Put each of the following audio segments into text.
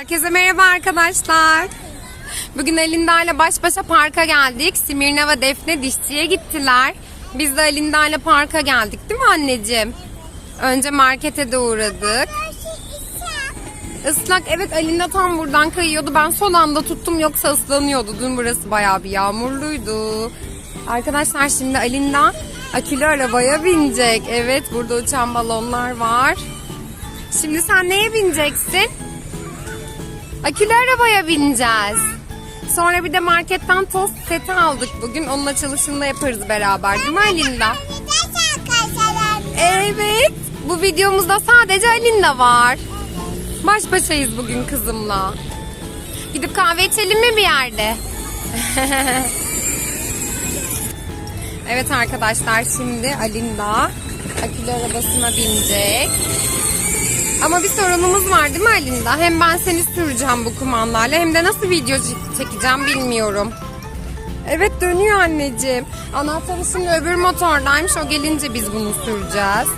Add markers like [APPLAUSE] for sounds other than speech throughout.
Herkese merhaba arkadaşlar. Bugün Alinda ile baş başa parka geldik. Simirna ve Defne dişçiye gittiler. Biz de Alinda ile parka geldik değil mi anneciğim? Önce markete de uğradık. Islak evet Alinda tam buradan kayıyordu. Ben son anda tuttum yoksa ıslanıyordu. Dün burası bayağı bir yağmurluydu. Arkadaşlar şimdi Alinda akülü arabaya binecek. Evet burada uçan balonlar var. Şimdi sen neye bineceksin? Akülü arabaya bineceğiz. Sonra bir de marketten tost seti aldık bugün. Onun açılışını da yaparız beraber değil mi Alinda? Evet. Bu videomuzda sadece Alinda var. Baş başayız bugün kızımla. Gidip kahve içelim mi bir yerde? [LAUGHS] evet arkadaşlar şimdi Alinda akülü arabasına binecek. Ama bir sorunumuz var değil mi Alinda? Hem ben seni süreceğim bu kumandayla hem de nasıl video çek- çekeceğim bilmiyorum. Evet dönüyor anneciğim. Anahtarı şimdi öbür motordaymış. O gelince biz bunu süreceğiz.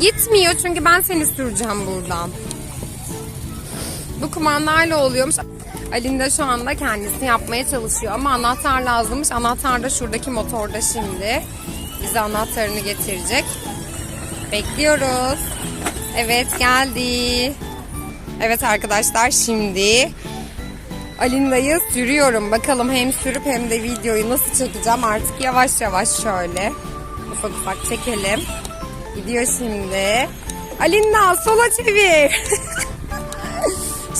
Gitmiyor çünkü ben seni süreceğim buradan. Bu kumandayla oluyormuş. Alinda şu anda kendisi yapmaya çalışıyor ama anahtar lazımmış. Anahtar da şuradaki motorda şimdi. Bize anahtarını getirecek. Bekliyoruz. Evet geldi. Evet arkadaşlar şimdi Alinda'yı sürüyorum. Bakalım hem sürüp hem de videoyu nasıl çekeceğim. Artık yavaş yavaş şöyle ufak ufak çekelim. Gidiyor şimdi. Alinda sola çevir. [LAUGHS]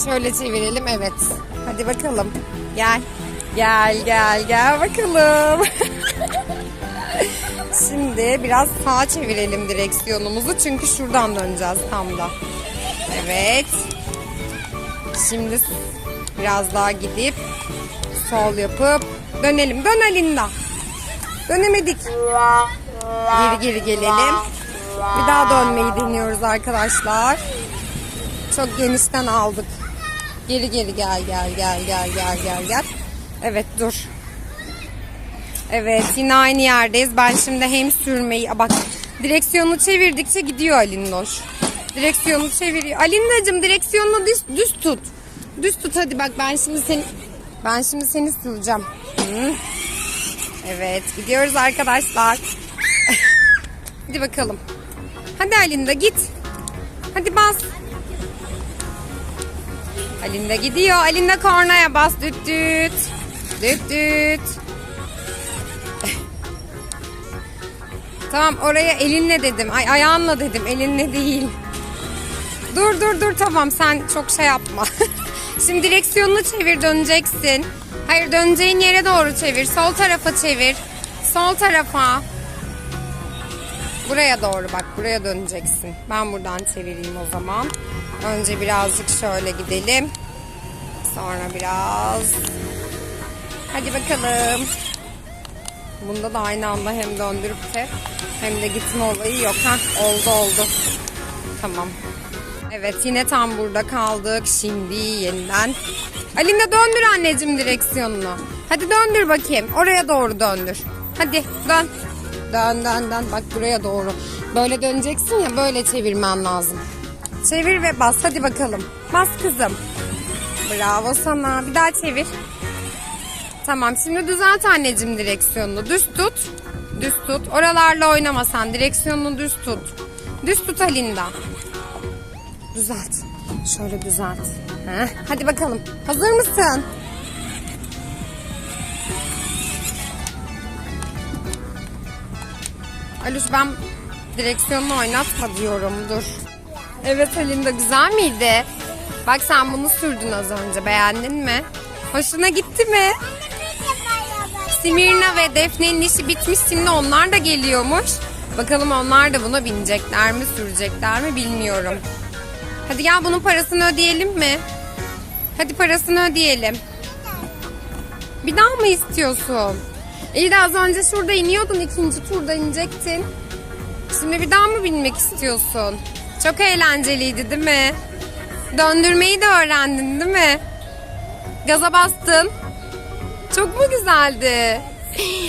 şöyle çevirelim evet. Hadi bakalım. Gel. Gel gel gel bakalım. [LAUGHS] Şimdi biraz sağa çevirelim direksiyonumuzu çünkü şuradan döneceğiz tam da. Evet. Şimdi biraz daha gidip sol yapıp dönelim. Dön Alinda. Dönemedik. Geri geri gelelim. Bir daha dönmeyi deniyoruz arkadaşlar. Çok genişten aldık. Geri geri gel gel gel gel gel gel gel. Evet dur. Evet yine aynı yerdeyiz. Ben şimdi hem sürmeyi... Bak direksiyonu çevirdikçe gidiyor Alindoş. Direksiyonu çeviriyor. Alindacığım direksiyonunu düz, düz tut. Düz tut hadi bak ben şimdi seni... Ben şimdi seni süreceğim. Evet gidiyoruz arkadaşlar. [LAUGHS] hadi bakalım. Hadi Alinda git. Hadi bas. Alinda gidiyor. Alinda kornaya bas. Düt düt. Düt düt. Tamam oraya elinle dedim. Ay ayağınla dedim. Elinle değil. Dur dur dur tamam sen çok şey yapma. [LAUGHS] Şimdi direksiyonunu çevir döneceksin. Hayır döneceğin yere doğru çevir. Sol tarafa çevir. Sol tarafa. Buraya doğru bak buraya döneceksin. Ben buradan çevireyim o zaman. Önce birazcık şöyle gidelim. Sonra biraz. Hadi bakalım. Bunda da aynı anda hem döndürüp de hem de gitme olayı yok. ha oldu oldu. Tamam. Evet yine tam burada kaldık. Şimdi yeniden. Alinda döndür anneciğim direksiyonunu. Hadi döndür bakayım. Oraya doğru döndür. Hadi dön. Dön dön dön. Bak buraya doğru. Böyle döneceksin ya böyle çevirmen lazım. Çevir ve bas. Hadi bakalım. Bas kızım. Bravo sana. Bir daha çevir. Tamam şimdi düzelt anneciğim direksiyonunu. Düz tut. Düz tut. Oralarla oynama sen. Direksiyonunu düz tut. Düz tut Alinda. Düzelt. Şöyle düzelt. Heh, hadi bakalım. Hazır mısın? Aluş ben direksiyonunu oynatma diyorum. Dur. Evet Alinda güzel miydi? Bak sen bunu sürdün az önce. Beğendin mi? Hoşuna gitti mi? Simirna ve Defne'nin işi bitmiş. Şimdi onlar da geliyormuş. Bakalım onlar da buna binecekler mi, sürecekler mi bilmiyorum. Hadi gel bunun parasını ödeyelim mi? Hadi parasını ödeyelim. Bir daha mı istiyorsun? İyi de az önce şurada iniyordun ikinci turda inecektin. Şimdi bir daha mı binmek istiyorsun? Çok eğlenceliydi değil mi? Döndürmeyi de öğrendin değil mi? Gaza bastın. Çok mu güzeldi?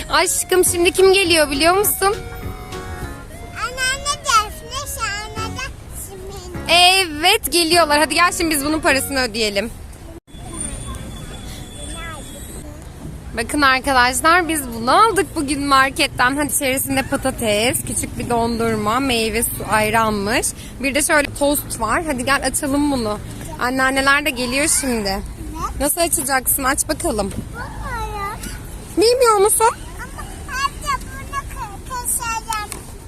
Aşkım şimdi kim geliyor biliyor musun? Anneanne Defne, Şahane de Simin. Evet geliyorlar. Hadi gel şimdi biz bunun parasını ödeyelim. Bakın arkadaşlar biz bunu aldık bugün marketten. Hadi içerisinde patates, küçük bir dondurma, meyve, su, ayranmış. Bir de şöyle tost var. Hadi gel açalım bunu. Anneanneler de geliyor şimdi. Nasıl açacaksın? Aç bakalım. Bilmiyor musun?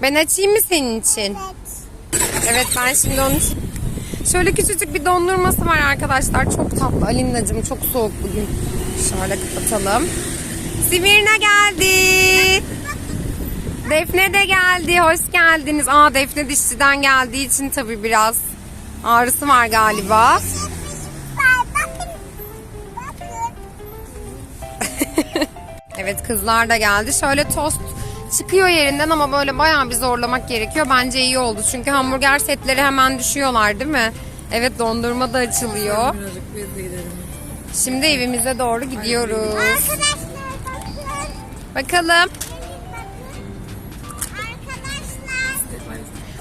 Ben açayım mı senin için? Evet ben şimdi onun için... Şöyle küçücük bir dondurması var arkadaşlar. Çok tatlı. Alinacığım çok soğuk bugün. Şöyle kapatalım. Simirna geldi. Defne de geldi. Hoş geldiniz. Aa Defne dişçiden geldiği için tabii biraz ağrısı var galiba. Evet kızlar da geldi. Şöyle tost çıkıyor yerinden ama böyle bayağı bir zorlamak gerekiyor. Bence iyi oldu. Çünkü hamburger setleri hemen düşüyorlar değil mi? Evet dondurma da açılıyor. Şimdi evimize doğru gidiyoruz. Arkadaşlar bakın. Bakalım.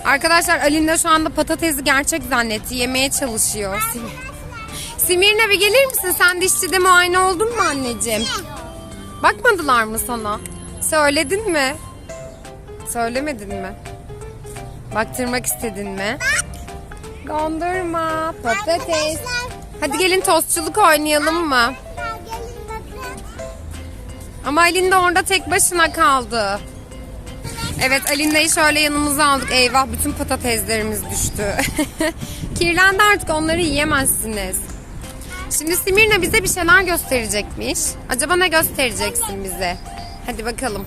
Arkadaşlar. Arkadaşlar Alinda şu anda patatesi gerçek zannetti. Yemeye çalışıyor. Sim- Simirne bir gelir misin? Sen dişçide muayene oldun mu anneciğim? Bakmadılar mı sana? Söyledin mi? Söylemedin mi? Baktırmak istedin mi? Dondurma, patates. Hadi gelin tostçuluk oynayalım mı? Ama Alinda orada tek başına kaldı. Evet Alinda'yı şöyle yanımıza aldık. Eyvah bütün patateslerimiz düştü. [LAUGHS] Kirlendi artık onları yiyemezsiniz. Şimdi Simirna bize bir şeyler gösterecekmiş. Acaba ne göstereceksin bize? Hadi bakalım.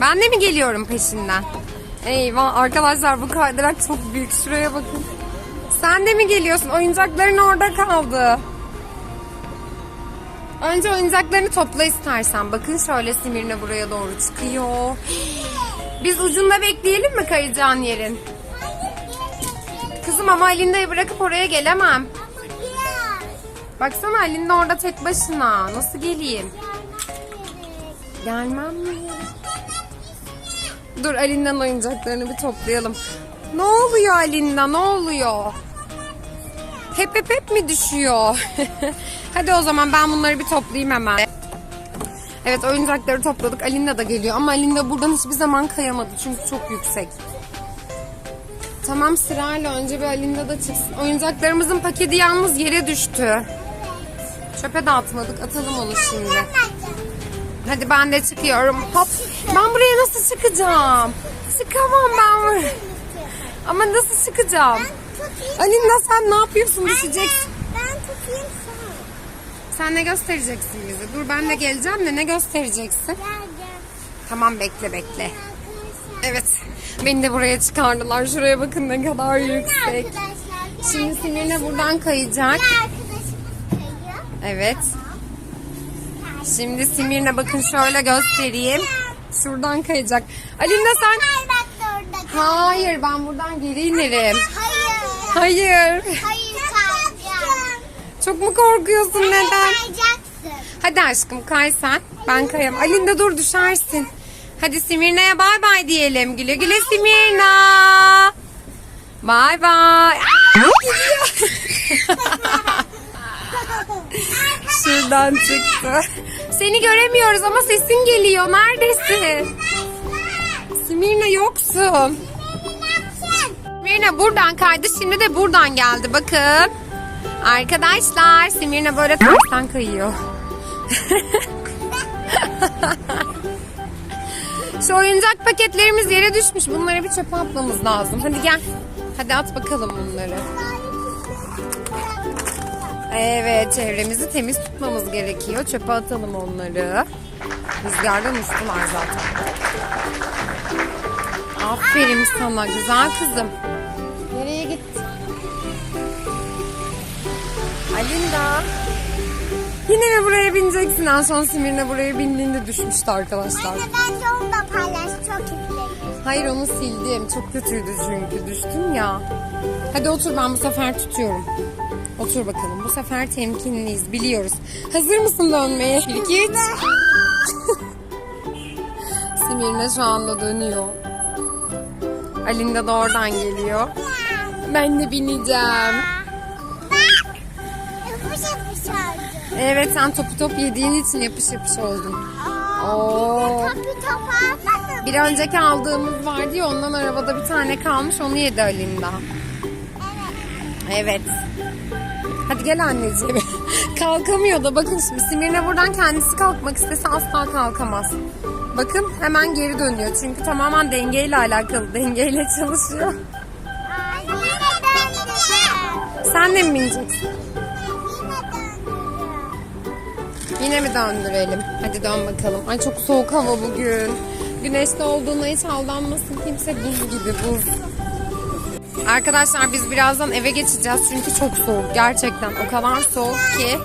Ben de mi geliyorum peşinden? Eyvah arkadaşlar bu kaydırak çok büyük. Şuraya bakın. Sen de mi geliyorsun? Oyuncakların orada kaldı. Önce oyuncaklarını topla istersen. Bakın şöyle Simirne buraya doğru çıkıyor. Biz ucunda bekleyelim mi kayacağın yerin? Kızım ama Alinda'yı bırakıp oraya gelemem. Baksana Alinda orada tek başına. Nasıl geleyim? Gelmem mi? Dur Alinda'nın oyuncaklarını bir toplayalım. Ne oluyor Alinda ne oluyor? Hep hep hep mi düşüyor? [LAUGHS] Hadi o zaman ben bunları bir toplayayım hemen. Evet oyuncakları topladık. Alinda da geliyor ama Alinda buradan hiçbir zaman kayamadı çünkü çok yüksek. Tamam sırayla önce bir Alinda da çıksın. Oyuncaklarımızın paketi yalnız yere düştü. Çöpe dağıtmadık. Atalım onu şimdi. Hadi ben de çıkıyorum. Hop. Ben buraya nasıl çıkacağım? Çıkamam ben buraya. Ama nasıl çıkacağım? Alinda sen ne yapıyorsun? Düşeceksin. Ben tutayım sana. Sen ne göstereceksin bize? Dur ben de geleceğim de ne göstereceksin? Gel gel. Tamam bekle bekle. Evet. Beni de buraya çıkardılar. Şuraya bakın ne kadar yüksek. Şimdi Simir'le buradan kayacak. Evet. Şimdi Simir'le bakın şöyle göstereyim. Şuradan kayacak. Alinda sen... Hayır ben buradan geri inerim. Hayır. Hayır. Çok mu korkuyorsun neden? Kayacaksın. Hadi aşkım kay sen. Ben kayam. Alinda dur düşersin. Hadi Simirna'ya bay bay diyelim. Güle güle Simirna. Bay bay. [LAUGHS] Şuradan çıktı. Seni göremiyoruz ama sesin geliyor. Neredesin? Simirna yoksun. Simirna buradan kaydı. Şimdi de buradan geldi. Bakın. Arkadaşlar Simirna böyle tersten kayıyor. [LAUGHS] Şu oyuncak paketlerimiz yere düşmüş. Bunları bir çöpe atmamız lazım. Hadi gel. Hadi at bakalım bunları. Evet çevremizi temiz tutmamız gerekiyor. Çöpe atalım onları. Rüzgardan uçtular zaten. Aferin sana güzel kızım. Nereye gitti? Alinda. Yine mi buraya bineceksin? En son Simir'le buraya bindiğinde düşmüştü arkadaşlar. Anne bence onu da Çok izledim. Hayır onu sildim. Çok kötüydü çünkü düştüm ya. Hadi otur ben bu sefer tutuyorum. Otur bakalım. Bu sefer temkinliyiz biliyoruz. Hazır mısın dönmeye? Üç. [LAUGHS] Simirne şu anda dönüyor. Alinda da oradan geliyor. Ben de bineceğim. Bak. Yapış yapış oldu. Evet sen topu top yediğin için yapış yapış oldun. Oo. Bir önceki aldığımız vardı ya ondan arabada bir tane kalmış onu yedi Alinda. Evet. Hadi gel anneciğim. [LAUGHS] Kalkamıyor da bakın şimdi Simirne buradan kendisi kalkmak istese asla kalkamaz. Bakın hemen geri dönüyor. Çünkü tamamen dengeyle alakalı. [LAUGHS] Dengeyle çalışıyor. Sen de mi bineceksin? Yine mi döndürelim? Hadi dön bakalım. Ay çok soğuk hava bugün. Güneşte olduğuna hiç aldanmasın kimse buz gibi buz. Arkadaşlar biz birazdan eve geçeceğiz çünkü çok soğuk. Gerçekten o kadar soğuk ki.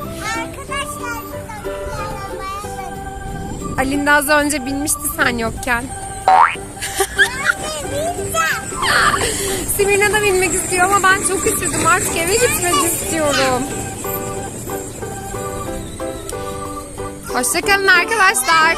Da Alinda az önce binmişti sen yokken. Simirna da binmek istiyor ama ben çok üşüdüm. Artık eve gitmek istiyorum. Hoşçakalın arkadaşlar.